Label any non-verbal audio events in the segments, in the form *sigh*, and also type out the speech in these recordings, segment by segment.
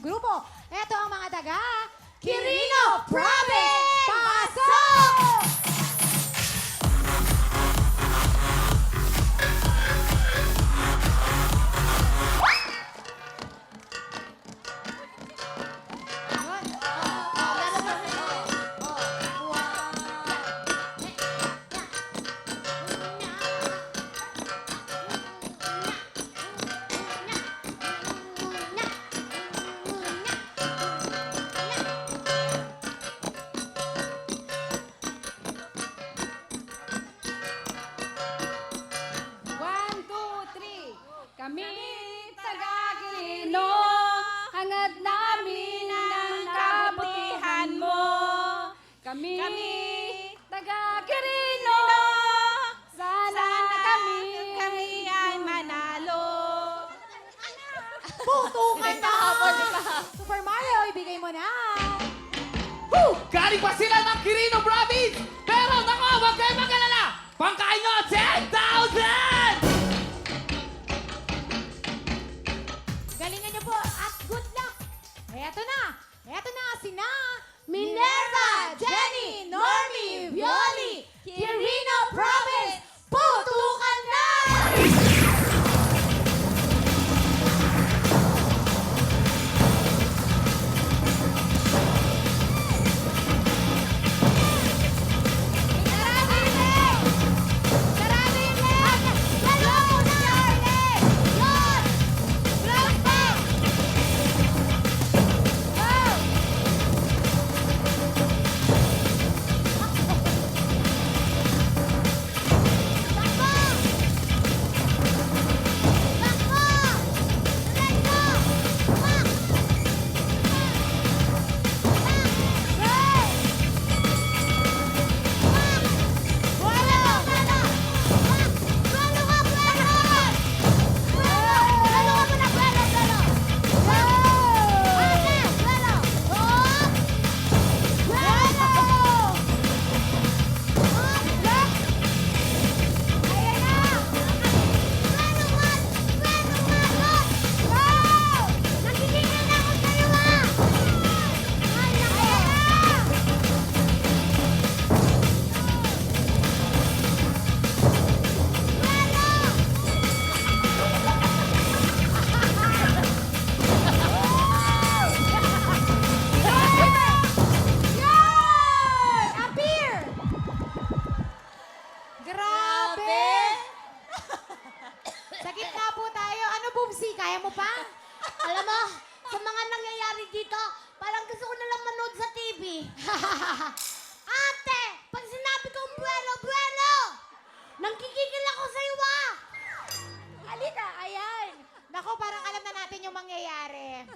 grupo. Ito ang mga taga Quirino Province! taga-Quirino, sana, kami, kami ay manalo. Putukan na! Super Mario, ibigay mo na! Woo! Galing pa sila ng Quirino Province! Pero nako, huwag kayo mag-alala! Pangkain nyo, 10,000! Galingan niyo po at good luck! Eto na! Eto na sina Minerva, Kaya mo pa? Alam mo, sa mga nangyayari dito, parang gusto ko nalang manood sa TV. *laughs* Ate, pag sinabi kong buwelo, buwelo! Nangkikigil ako sa iyo, ah! Halika, ayan. Nako, parang alam na natin yung mangyayari.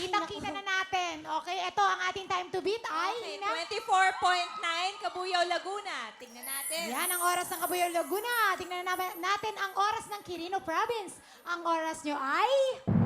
Kitang-kita na natin. Okay, ito ang ating time to beat ay... Okay, na- 24.9 Kabuyaw, Laguna. Tingnan natin. Yan ang oras ng Kabuyo Laguna. Tingnan na natin ang oras ng Quirino Province. Ang oras nyo ay...